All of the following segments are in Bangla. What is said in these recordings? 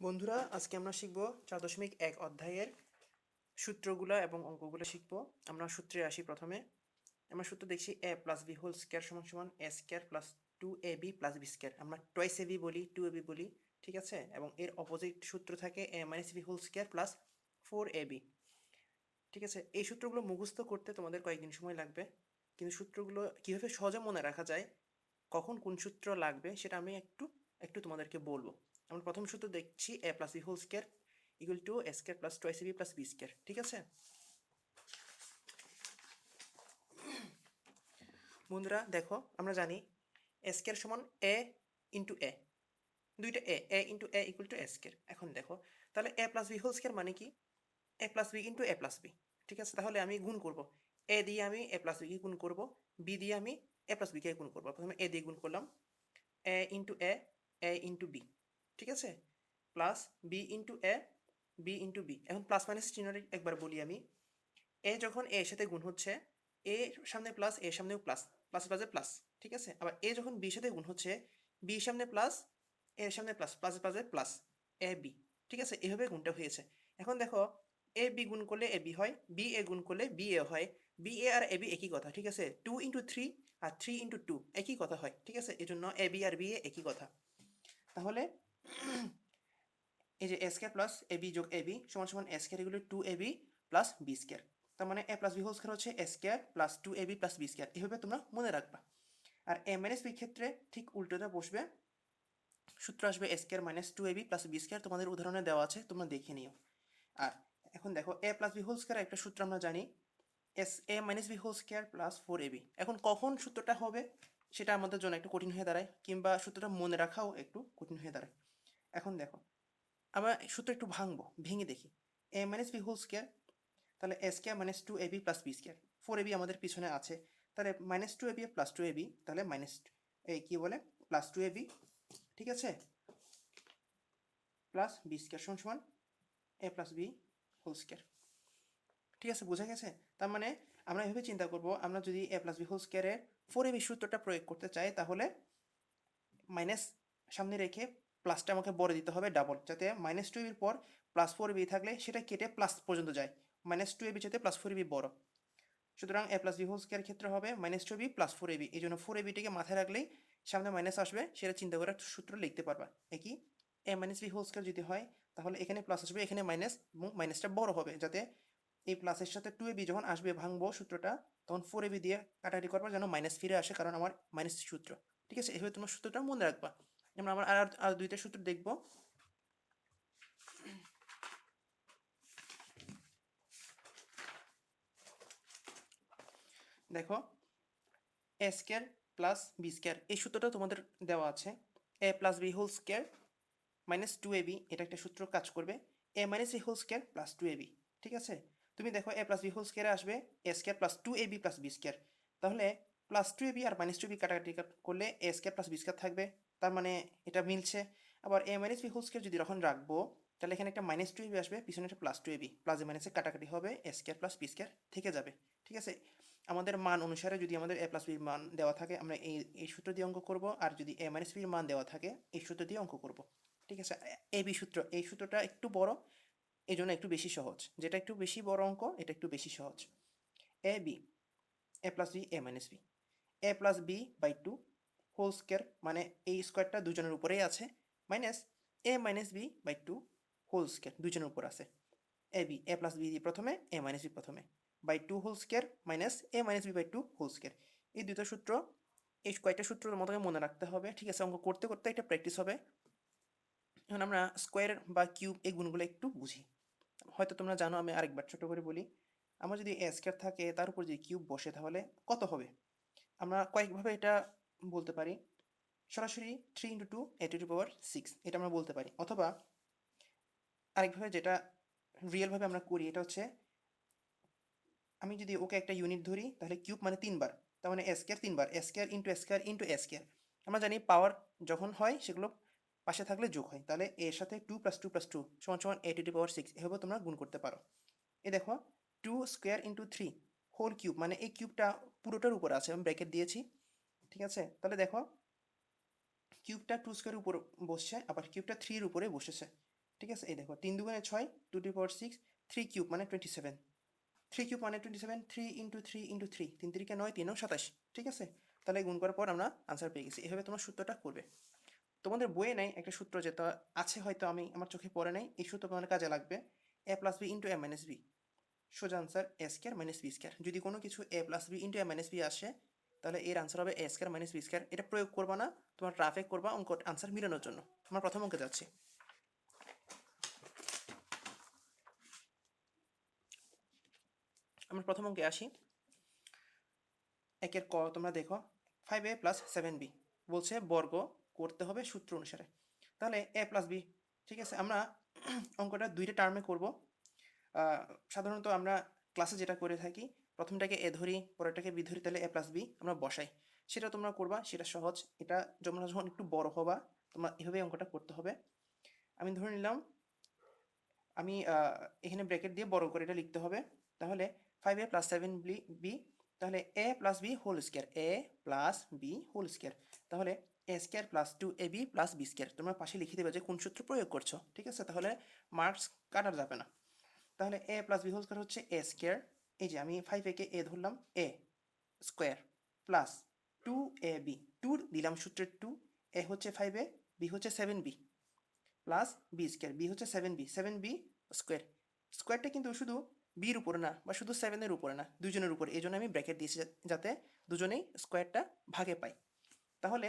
বন্ধুরা, আজকে আমরা শিখব চার দশমিক এক অধ্যায়ের সূত্রগুলো এবং অঙ্কগুলো শিখব। আমরা সূত্রে আসি প্রথমে। আমরা সূত্র দেখছি A plus B whole square সমান সমান A square plus two A B plus B square আমরা টয়েস এ বি বলি টু এ বি বলি, ঠিক আছে? এবং এর অপোজিট সূত্র থাকে A minus B whole square plus four A B ঠিক আছে? এই সূত্রগুলো মুখস্থ করতে তোমাদের কয়েকদিন সময় লাগবে। কিন্তু সূত্রগুলো কীভাবে সহজে মনে রাখা যায়, কখন কোন সূত্র লাগবে, সেটা আমি একটু একটু তোমাদেরকে বলব। আমরা প্রথম সূত্র দেখছি A plus B whole square equal to A square plus twice B plus B square ঠিক আছে? বন্ধুরা, দেখো, আমরা জানি এ স্কোয়ার সমান এ ইন্টু এ দুইটা A A into A equal to A square এখন দেখো, তাহলে A plus B whole square মানে কি? A plus B into A plus B ঠিক আছে? তাহলে আমি গুণ করব। এ দিয়ে আমি এ প্লাস বিকে গুণ করব বি দিয়ে আমি এ প্লাস বিকে গুণ করব। প্রথমে এ দিয়ে গুণ করলাম A into A A into B ঠিক আছে? Plus B into A B into B এখন প্লাস মাইনাস চিহ্নটা একবার বলি আমি। এ যখন এ এর সাথে গুণ হচ্ছে এ সামনে প্লাস এর সামনেও প্লাস প্লাস প্লাসে প্লাস ঠিক আছে? আবার এ যখন বির সাথে গুণ হচ্ছে বি সামনে প্লাস এর সামনে প্লাস প্লাস প্লাসে প্লাস এ বি ঠিক আছে? এভাবে গুণটা হয়েছে। এখন দেখো এ বি গুণ করলে এ বি হয় বি এ গুণ করলে বি এ হয় B A R A B একই কথা, ঠিক আছে? টু ইন্টু থ্রি আর থ্রি ইন্টু টু একই কথা হয়, ঠিক আছে? এই জন্য এ বি আর বি এ একই কথা। তাহলে এই যে A square plus A B যোগ এ বি সমান সমান এ স্কোয়ার এগুলো two A B plus B square তার মানে A plus B whole square হচ্ছে A square plus two A B plus B square এভাবে তোমরা মনে রাখবা। আর এ মাইনাস বি ক্ষেত্রে ঠিক উল্টোটা বসবে। সূত্র আসবে A square minus two A B plus B square তোমাদের উদাহরণে দেওয়া আছে, তোমরা দেখে নিও। আর এখন দেখো A plus B whole square একটা সূত্র আমরা জানি S A minus B whole square plus four A B এখন কখন সূত্রটা হবে, সেটা আমাদের জন্য একটু কঠিন হয়ে দাঁড়ায়, কিংবা সূত্রটা মনে রাখাও একটু কঠিন হয়ে দাঁড়ায়। এখন দেখো আমরা সূত্র একটু ভাঙবো, ভেঙে দেখি। A minus B whole square তাহলে A square minus two A B plus B square four A B আমাদের পিছনে আছে। তাহলে minus two A B plus two A B তাহলে মাইনাস এই কী বলে? প্লাস টু এ বি ঠিক আছে? প্লাস বি স্কোয়ার সমান সমান A plus B whole square ঠিক আছে, বোঝা গেছে? তার মানে আমরা এভাবে চিন্তা করব, আমরা যদি এ প্লাস বি হোল স্কোয়ারের ফোর এ বি সূত্রটা প্রয়োগ করতে চাই, তাহলে মাইনাস সামনে রেখে প্লাসটা আমাকে বড় দিতে হবে ডাবল যাতে মাইনাস টু এবির পর প্লাস ফোর বি থাকলে সেটা কেটে প্লাস পর্যন্ত যায়। মাইনাস টু এবি যাতে প্লাস ফোর বি বড়। সুতরাং A plus B whole square ক্ষেত্রে হবে minus two B plus four A B এই জন্য ফোর এবিটিকে মাথায় রাখলেই সামনে মাইনাস আসবে, সেটা চিন্তা করে সূত্র লিখতে পারবা। একই? A minus B whole square যদি হয়, তাহলে এখানে প্লাস আসবে, এখানে মাইনাস এবং মাইনাসটা বড় হবে, যাতে এই প্লাসের সাথে টু এবি যখন আসবে, ভাঙবো সূত্রটা, তখন ফোর এবি দিয়ে কাটাকাটি করবা যেন মাইনাস ফিরে আসে, কারণ আমার মাইনাস সূত্র। ঠিক আছে? এভাবে তোমার সূত্রটা মনে রাখবা। আমরা আর আর দুইটা সূত্র দেখব। দেখো A square plus B square এই সূত্রটা তোমাদের দেওয়া আছে। A plus B whole square minus two A B এটা একটা সূত্র কাজ করবে। A minus B whole square plus two A B ঠিক আছে? তুমি দেখো এ প্লাস বি হোল স্কোয়ারে আসবে A square plus two A B plus B square তাহলে প্লাস টু এ বি আর মাইনাস টু বি কাটাকাটি করলে A square plus B square থাকবে। তার মানে এটা মিলছে। আবার A minus B whole square যদি যখন রাখব, তাহলে এখানে একটা মাইনাস টু এবি আসবে, পিছনে একটা প্লাস টু এবি প্লাস মাইনাসে কাটাকাটি হবে A square plus B square থেকে যাবে। ঠিক আছে? আমাদের মান অনুসারে যদি আমাদের এ প্লাস বির মান দেওয়া থাকে, আমরা এই এই সূত্র দিয়ে অঙ্ক করব। আর যদি এ মাইনাস বির মান দেওয়া থাকে, এই সূত্র দিয়ে অঙ্ক করব। ঠিক আছে? এ বি সূত্র, এই সূত্রটা একটু বড় এই জন্য একটু বেশি সহজ। যেটা একটু বেশি বড় অঙ্ক, এটা একটু বেশি সহজ। A B A plus B A minus B A plus B by two whole square মানে এই স্কোয়ারটা দুজনের উপরেই আছে minus A minus B by two whole square দুজনের উপর আছে। A B A plus B প্রথমে এ মাইনাস বি প্রথমে। By two whole square minus A minus B by two whole square এই দুটো সূত্র, এই কয়েকটা সূত্রের মতো মনে রাখতে হবে, ঠিক আছে? অঙ্ক করতে করতে একটা প্র্যাকটিস হবে। এখন আমরা স্কোয়ার বা কিউব এই গুণগুলো একটু বুঝি। হয়তো তোমরা জানো, আমি আরেকবার ছোটো করে বলি। আমার যদি এ স্কোয়ার থাকে, তার উপর যদি কিউব বসে, তাহলে কত হবে? আমরা কয়েকভাবে এটা বলতে পারি। সরাসরি three into two A two power six এটা আমরা বলতে পারি। অথবা আরেকভাবে যেটা রিয়েলভাবে আমরা করি, এটা হচ্ছে আমি যদি ওকে একটা ইউনিট ধরি, তাহলে কিউব মানে তিনবার, তার মানে স্কোয়ার তিনবার square into square into square আমরা জানি পাওয়ার যখন হয়, সেগুলো পাশে থাকলে যোগ হয়। তাহলে এর সাথে two plus two plus two সমান সমান এ টু পাওয়ার সিক্স এভাবে তোমরা গুণ করতে পারো। এ দেখো two square into three whole cube মানে এই কিউবটা পুরোটার উপর আছে, আমি ব্র্যাকেট দিয়েছি, ঠিক আছে? তাহলে দেখো কিউবটা টু স্কোয়ারের উপর বসছে, আবার কিউবটা থ্রির উপরে বসেছে, ঠিক আছে? এই দেখো, তিন দুগুণে ছয় two two power six three cube মানে টোয়েন্টি সেভেন থ্রি কিউব মানে twenty seven three into three into three তিন তিরিকে নয়, তিনও সাতাশ, ঠিক আছে? তাহলে গুণ করার পর আমরা আনসার পেয়ে গেছি, এভাবে তোমার সূত্রটা করবে। তোমাদের বইয়ে নেই একটা সূত্র যেটা আছে হয়তো আমি, আমার চোখে পড়ে নাই, এই সূত্র তোমাদের কাজে লাগবে A plus B into A minus B সোজা answer A square minus B square যদি কোনো কিছু A plus B into A minus B আসে, তাহলে এর আনসার হবে A square minus B square এটা প্রয়োগ করবা না, তোমার ট্রাফিক করবা, অঙ্ক আনসার মিলানোর জন্য। তোমার প্রথম অঙ্কে যাচ্ছে। আমরা প্রথম অঙ্কে আসি। একের ক তোমরা দেখো five A plus seven B বলছে বর্গ করতে হবে সূত্র অনুসারে। তাহলে এ প্লাস বি ঠিক আছে? আমরা অঙ্কটা দুইটা টার্মে করব। সাধারণত আমরা ক্লাসে যেটা করে থাকি, প্রথমটাকে এ ধরি, পরেরটাকে বি ধরি, তাহলে এ প্লাস বি আমরা বসাই। সেটা তোমরা করবা, সেটা সহজ। এটা তোমরা যখন একটু বড় হবা, তোমরা এভাবে অঙ্কটা করতে হবে। আমি ধরে নিলাম, আমি এখানে ব্র্যাকেট দিয়ে বড় করে এটা লিখতে হবে। তাহলে five A plus seven B B তাহলে A plus B whole square A plus B whole square তাহলে A square plus two A B plus B square তোমরা পাশে লিখে দেবে যে কোন সূত্র প্রয়োগ করছ, ঠিক আছে? তাহলে মার্কস কাটা যাবে না। তাহলে A plus B whole square হচ্ছে এ স্কোয়ার এই যে আমি ফাইভ একে এ ধরলাম A square plus two A B two দিলাম সূত্রের টু এ হচ্ছে ফাইভ এ বি হচ্ছে seven B plus B square B হচ্ছে seven B seven B square স্কোয়ারটা কিন্তু শুধু বির উপরে না, বা শুধু সেভেনের উপরে না, দুজনের উপরে। এই জন্য আমি ব্র্যাকেট দিয়েছি যাতে দুজনেই স্কোয়ারটা ভাগে পাই তাহলে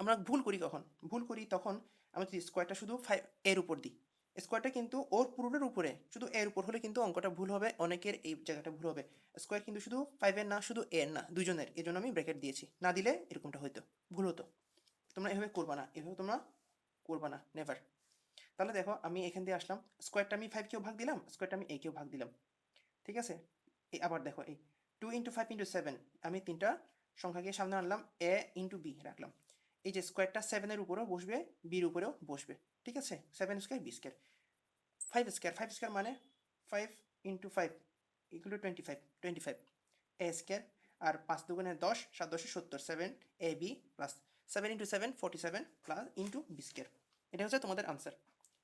আমরা ভুল করি কখন? ভুল করি তখন আমরা যদি স্কোয়ারটা শুধু ফাইভ এর উপর দিই। স্কোয়ারটা কিন্তু ওর পুরোটার উপরে, শুধু এর উপর হলে কিন্তু অঙ্কটা ভুল হবে, অনেকের এই জায়গাটা ভুল হবে। স্কোয়ার কিন্তু শুধু ফাইভের না, শুধু এর না, দুজনের এই জন্য আমি ব্র্যাকেট দিয়েছি। না দিলে এরকমটা হইতো, ভুল হতো। তোমরা এভাবে করবা না, এভাবে তোমরা করবা না নেভার তাহলে দেখো, আমি এখান দিয়ে আসলাম স্কোয়ারটা আমি ফাইভ কেও ভাগ দিলাম স্কোয়ারটা আমি একেও ভাগ দিলাম। ঠিক আছে? এই আবার দেখো, এই two into five into seven আমি তিনটা সংখ্যাকে সামনে আনলাম এ ইন্টু বি রাখলাম। এই যে স্কোয়ারটা সেভেনের উপরেও বসবে বির উপরেও বসবে। ঠিক আছে? Seven square B square five square five square মানে five into five equal twenty five twenty five A square আর পাঁচ দুগুণে দশ, সাত দশে সত্তর seven A B plus seven into seven forty seven plus into B square এটা হচ্ছে তোমাদের আনসার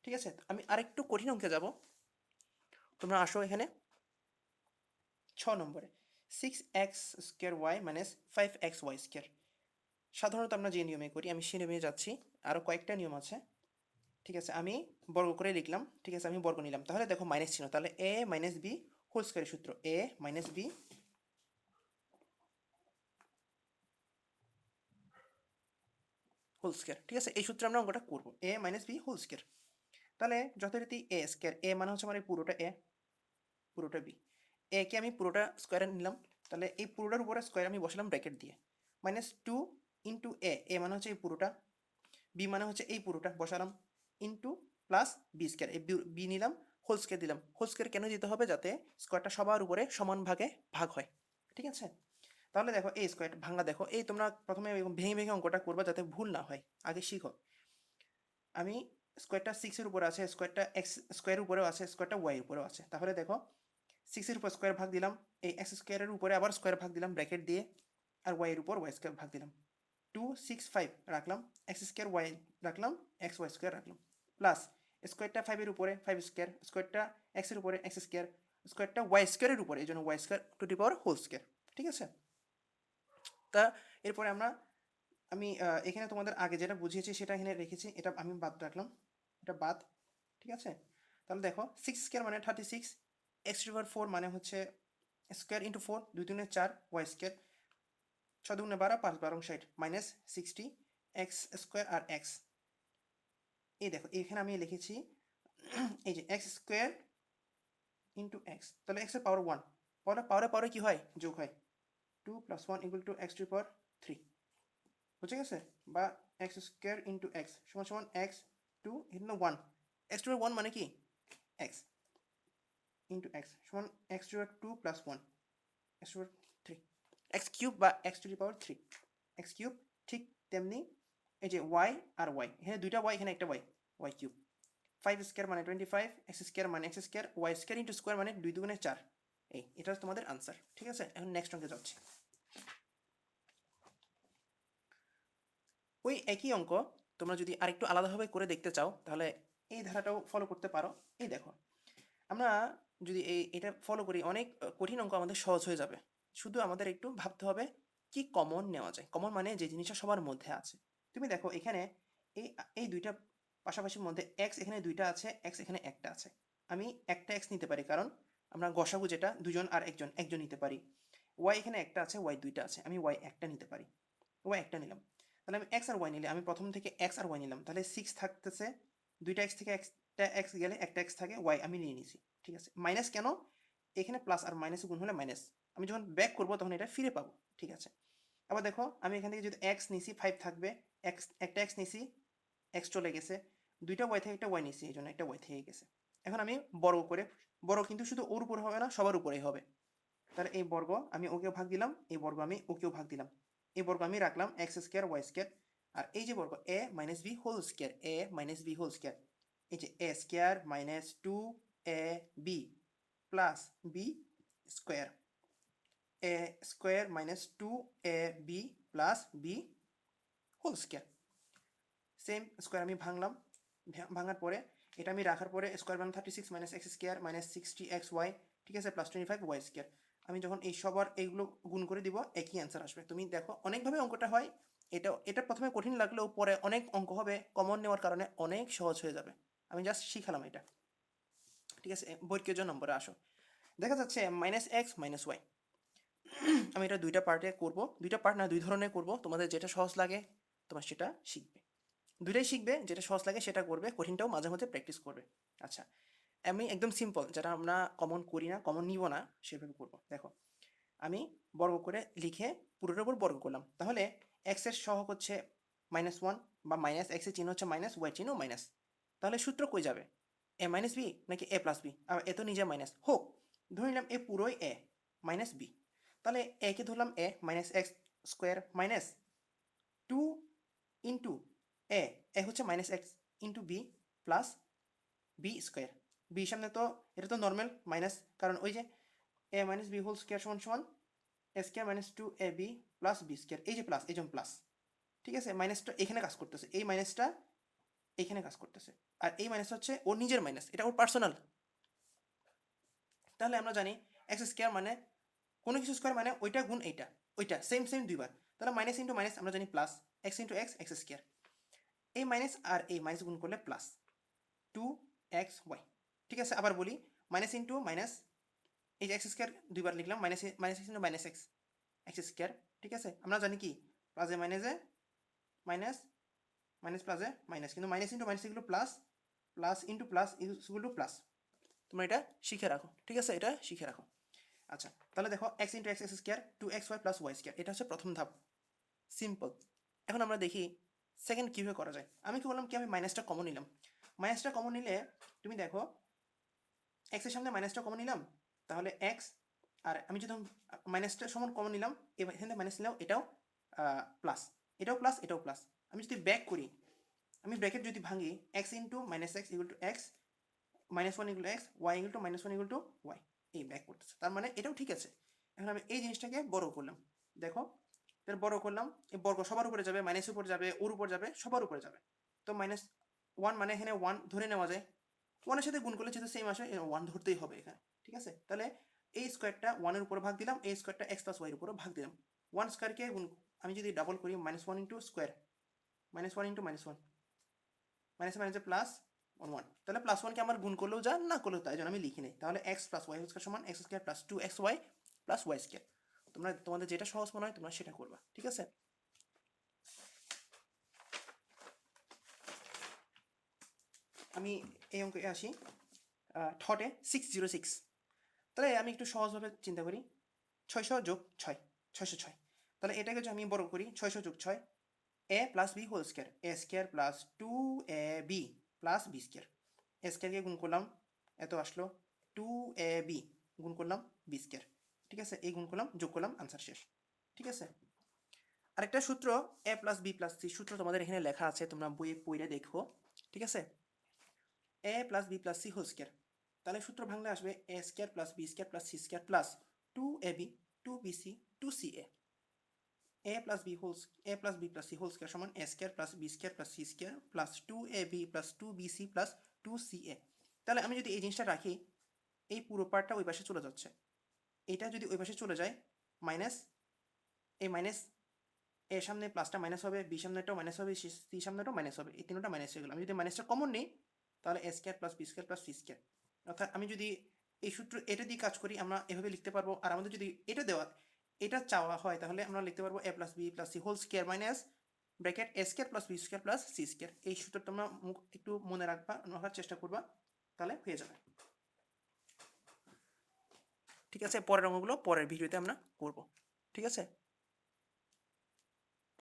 ঠিক আছে? আমি আরেকটু কঠিন অঙ্কে যাব। তোমরা আসো এখানে। ছ নম্বরে। Six X square Y minus five X Y square সাধারণত আমরা যে নিয়মে করি, আমি সে নিয়মে যাচ্ছি। আরও কয়েকটা নিয়ম আছে। ঠিক আছে, আমি বর্গ করে লিখলাম, ঠিক আছে, আমি বর্গ নিলাম। তাহলে দেখো মাইনাস চিহ্ন, তাহলে এ মাইনাস বি হোল স্কোয়ারের সূত্র A minus B whole square ঠিক আছে, এই সূত্রে আমরা অঙ্কটা করব A minus B whole square তাহলে যথারীতি এ স্কোয়ার এ মানে হচ্ছে আমার এই পুরোটা এ পুরোটা বি এ কে আমি পুরোটা স্কোয়ারে নিলাম, তাহলে এই পুরোটার উপরে স্কোয়ার আমি বসালাম ব্র্যাকেট দিয়ে। Minus two into A A মানে হচ্ছে এই পুরোটা বি মানে হচ্ছে এই পুরোটা, বসালাম। ইন্টু প্লাস বি স্কোয়ার এই বি নিলাম হোল স্কোয়ার দিলাম। হোল স্কোয়ার কেন দিতে হবে? যাতে স্কোয়ারটা সবার উপরে সমান ভাগে ভাগ হয়। ঠিক আছে? তাহলে দেখো এই স্কোয়ারটা ভাঙা, দেখো, এই তোমরা প্রথমে ভেঙে ভেঙে অঙ্কটা করবা যাতে ভুল না হয়। আগে শিখো। আমি স্কোয়ারটা সিক্সের উপরে আছে স্কোয়ারটা এক্স স্কোয়ারের উপরেও আছে স্কোয়ারটা ওয়াইয়ের উপরেও আছে। তাহলে দেখো সিক্সের উপর স্কোয়ার ভাগ দিলাম, এই এক্স স্কোয়ারের উপরে আবার স্কোয়ার ভাগ দিলাম ব্র্যাকেট দিয়ে, আর ওয়াইয়ের উপর ওয়াই স্কোয়ার ভাগ দিলাম। টু সিক্স ফাইভ রাখলাম এক্স স্কোয়ার ওয়াই রাখলাম এক্স ওয়াই স্কোয়ার রাখলাম। প্লাস স্কোয়ারটা ফাইভের উপরে ফাইভ স্কোয়ার স্কোয়ারটা এক্সের উপরে এক্স স্কোয়ার স্কোয়ারটা ওয়াই স্কোয়ারের উপরে, এই জন্য Y square to the power whole square ঠিক আছে? তা এরপরে আমরা, আমি এখানে তোমাদের আগে যেটা বুঝিয়েছি সেটা এখানে রেখেছি, এটা আমি বাদ রাখলাম, এটা বাদ, ঠিক আছে? তাহলে দেখো সিক্স স্কোয়ার মানে thirty six X river four মানে হচ্ছে স্কোয়ার ইন্টু ফোর দুই দুগুণে চার ওয়াই স্কোয়ার ছ দুগুণে বারো, পাঁচ বারো, ষাট মাইনাস সিক্সটি এক্স স্কোয়ার আর এক্স এই দেখো, এখানে আমি লিখেছি, এই যে এক্স স্কোয়ার ইন্টু এক্স তাহলে এক্সের পাওয়ার ওয়ান পাওয়ার পাওয়ারে পাওয়ারে কী হয়? যোগ হয়। Two plus one equal two X two power three বুঝে গেছে? বা এক্স স্কোয়ার ইন্টু এক্স সমান সমান এক্স টু এখানে ওয়ান এক্স টু ওয়ান মানে কি? এক্স ইন্টু এক্স সমান X two two plus one X two three X cube বা X two power three X cube ঠিক তেমনি এই যে ওয়াই আর ওয়াই এখানে দুইটা ওয়াই এখানে একটা Y Y cube five square মানে টোয়েন্টি ফাইভ এক্স স্কোয়ার মানে X square Y square into square মানে দুই দুগুণে চার। এই, এটা তোমাদের আনসার ঠিক আছে? এখন নেক্সট অঙ্কে যাচ্ছি। ওই একই অঙ্ক তোমরা যদি আরেকটু আলাদাভাবে করে দেখতে চাও, তাহলে এই ধারাটাও ফলো করতে পারো। এই দেখো, আমরা যদি এই, এটা ফলো করি, অনেক কঠিন অঙ্ক আমাদের সহজ হয়ে যাবে। শুধু আমাদের একটু ভাবতে হবে, কি কমন নেওয়া যায়? কমন মানে যে জিনিসটা সবার মধ্যে আছে। তুমি দেখো এখানে এই এই দুইটা পাশাপাশির মধ্যে এক্স এখানে দুইটা আছে এক্স এখানে একটা আছে। আমি একটা এক্স নিতে পারি কারণ আমরা গসাগু যেটা, দুজন আর একজন একজন নিতে পারি। ওয়াই এখানে একটা আছে ওয়াই দুইটা আছে। আমি ওয়াই একটা নিতে পারি। ওয়াই একটা নিলাম। তাহলে আমি এক্স আর ওয়াই নিলে, আমি প্রথম থেকে এক্স আর ওয়াই নিলাম। তাহলে সিক্স থাকতেছে, দুইটা এক্স থেকে একটা এক্স গেলে একটা এক্স থাকে ওয়াই আমি নিয়ে নিছি। ঠিক আছে? মাইনাস কেন? এখানে প্লাস আর মাইনাস গুণ হলে মাইনাস আমি যখন ব্যাক করব তখন এটা ফিরে পাবো। ঠিক আছে? আবার দেখো, আমি এখান থেকে যদি এক্স নিছি ফাইভ থাকবে। এক্স একটা এক্স নিছি এক্স চলে গেছে। দুইটা ওয়াই থেকে একটা ওয়াই নিছি এই জন্য একটা ওয়াই থেকে গেছে। এখন আমি বর্গ করে বড় কিন্তু শুধু ওর উপর হবে না, সবার উপরেই হবে। তাহলে এই বর্গ আমি ওকেও ভাগ দিলাম, এই বর্গ আমি ওকেও ভাগ দিলাম। এই বর্গ আমি রাখলাম এক্স স্কোয়ার ওয়াই স্কোয়ার আর এই যে বর্গ A minus B whole square A minus B whole square এই যে A square minus two A B plus B square A square minus two A B plus B whole square same square আমি ভাঙলাম ভাঙার পরে, এটা আমি রাখার পরে square one thirty six minus X square minus sixty X Y ঠিক আছে? Plus twenty five Y square আমি যখন এই সবার এইগুলো গুণ করে দিব, একই অ্যান্সার আসবে। তুমি দেখো, অনেকভাবে অঙ্কটা হয়, এটা এটা প্রথমে কঠিন লাগলেও পরে অনেক অঙ্ক হবে কমন নেওয়ার কারণে অনেক সহজ হয়ে যাবে। আমি জাস্ট শিখালাম এটা। ঠিক আছে? বৈর্ক্য নম্বরে আসো। দেখা যাচ্ছে মাইনাস এক্স মাইনাস ওয়াই আমি এটা দুইটা পার্টে করব। দুইটা পার্ট না, দুই ধরনের করব। তোমাদের যেটা সহজ লাগে তোমার সেটা শিখবে। দুইটাই শিখবে, যেটা সহজ লাগে সেটা করবে, কঠিনটাও মাঝে মধ্যে প্র্যাকটিস করবে। আচ্ছা আমি একদম সিম্পল যেটা আমরা কমন করি না কমন নিব না, সেভাবে করব। দেখো, আমি বর্গ করে লিখে পুরোটার উপর বর্গ করলাম। তাহলে এক্সের সহগ হচ্ছে মাইনাস ওয়ান বা মাইনাস এক্সের চিহ্ন হচ্ছে মাইনাস ওয়াই চিহ্ন মাইনাস তাহলে সূত্র কই যাবে? এ মাইনাস বি নাকি এ প্লাস বি আর এ তো নিজে মাইনাস হোক, ধরে নিলাম এ পুরোই এ মাইনাস বি তাহলে এ কে ধরলাম A minus X square minus two into A A হচ্ছে minus X into B plus B square B সামনে তো, এটা তো নর্মাল মাইনাস কারণ ওই যে A minus B whole square সমান সমান A square minus two A B plus B square এই যে প্লাস এই প্লাস ঠিক আছে? মাইনাসটা এখানে কাজ করতেছে, এই মাইনাসটা এখানে কাজ করতেছে, আর এই মাইনাস হচ্ছে ওর নিজের মাইনাস এটা ওর পার্সোনাল তাহলে আমরা জানি এক্স স্কোয়ার মানে কোনো কিছু স্কোয়ার মানে ওইটা গুণ এইটা, ওইটা সেম সেম দুইবার। তাহলে মাইনাস ইন্টু মাইনাস আমরা জানি plus X into X X square এই মাইনাস আর এই মাইনাস গুণ করলে প্লাস টু এক্স ওয়াই ঠিক আছে, আবার বলি মাইনাস ইন্টু মাইনাস এই এক্স স্কোয়ার দুইবার লিখলাম minus minus X into minus X X square ঠিক আছে, আমরা জানি কি? প্লাসে মাইনাসে মাইনাস মাইনাস প্লাসে মাইনাস কিন্তু মাইনাস ইন্টু মাইনাস এগুলো প্লাস প্লাস ইন্টু প্লাস ইগুলো প্লাস তোমরা এটা শিখে রাখো। ঠিক আছে, এটা শিখে রাখো। আচ্ছা তাহলে দেখো X into X X square two X Y plus Y square এটা হচ্ছে প্রথম ধাপ। সিম্পল এখন আমরা দেখি সেকেন্ড কীভাবে করা যায়। আমি কি বললাম কি আমি মাইনাসটা কমন নিলাম। মাইনাসটা কমন নিলে তুমি দেখো এক্সের সামনে মাইনাসটা কমন নিলাম, তাহলে এক্স আর আমি যদি মাইনাসটা সমান কমন নিলাম, এবার এখান থেকে মাইনাস নিলাম, এটাও প্লাস এটাও প্লাস এটাও প্লাস আমি যদি ব্যাক করি, আমি ব্র্যাকেট যদি ভাঙি X into minus X equal two X minus one equal X Y equal two minus one equal two Y এই ব্যাক করতেছে। তার মানে এটাও ঠিক আছে। এখন আমি এই জিনিসটাকে বড় করলাম। দেখো এর বড় করলাম, এই বর্গ সবার উপরে যাবে মাইনাস উপর যাবে, ওর উপর যাবে, সবার উপরে যাবে। তো মাইনাস ওয়ান মানে এখানে ওয়ান ধরে নেওয়া যায়। ওয়ানের সাথে গুণ করলে যেহেতু সেম আসে ওয়ান ধরতেই হবে এখানে। ঠিক আছে? তাহলে এই স্কোয়ারটা ওয়ানের উপর ভাগ দিলাম এই স্কোয়ারটা এক্স প্লাস ওয়াইয়ের উপর ভাগ দিলাম। ওয়ান স্কোয়ারকে গুণ, আমি যদি ডাবল করি minus one into square minus one into minus one minus মাইনাসে প্লাস ওয়ান ওয়ান তাহলে প্লাস ওয়ানকে আমার গুণ করলেও যা না করলেও তাই জন্য আমি লিখি নেই। তাহলে এক্স প্লাস ওয়াই স্কোয়ার সমান X square plus two X Y plus Y square তোমরা, তোমাদের যেটা সহজ মনে হয় তোমরা সেটা করবা, ঠিক আছে? আমি এই অঙ্কে আসি ঠটে সিক্স জিরো সিক্স তাহলে আমি একটু সহজভাবে চিন্তা করি। ছয়শো যোগ ছয়, ছয়শো ছয়। তাহলে এটাকে যদি আমি বড় করি, ছয়শো যোগ ছয় A plus B whole square A square plus two A B plus B square. A স্কোয়ারকে গুণ করলাম এত আসলো টু এ বি গুণ করলাম বি স্কোয়ার ঠিক আছে? এই গুণ করলাম, যোগ করলাম আনসার শেষ। ঠিক আছে? আরেকটা সূত্র A plus B plus C সূত্র তোমাদের এখানে লেখা আছে, তোমরা বইয়ে পড়ে দেখো। ঠিক আছে? A plus B plus C whole square তাহলে সূত্র ভাঙলে আসবে A square plus B square plus C square plus two A B two B C two C A A plus B whole A plus B plus C whole square সমান A square plus B square plus C square plus two A B plus two B C plus two C A তাহলে আমি যদি এই জিনিসটা রাখি, এই পুরো পার্টটা ওই পাশে চলে যাচ্ছে। এটা যদি ওই পাশে চলে যায় মাইনাস এই মাইনাস এর সামনে প্লাসটা মাইনাস হবে বি সামনেটাও মাইনাস হবে সি সামনেটাও মাইনাস হবে, এই তিনটা মাইনাস হয়ে গেলো। আমি যদি মাইনাসটা কমন নিই, তাহলে A square plus B square plus C square অর্থাৎ আমি যদি এই সূত্র এটা দিয়ে কাজ করি, আমরা এভাবে লিখতে পারব। আর আমাদের যদি এটা দেওয়া এটা চাওয়া হয়, তাহলে আমরা লিখতে পারব A plus B plus C whole square minus bracket A square plus B square plus C square এই সূত্রটা তোমরা একটু মনে রাখবা, রাখার চেষ্টা করবা, তাহলে হয়ে যাবে। ঠিক আছে? পরের অঙ্কগুলো পরের ভিডিওতে আমরা করব। ঠিক আছে?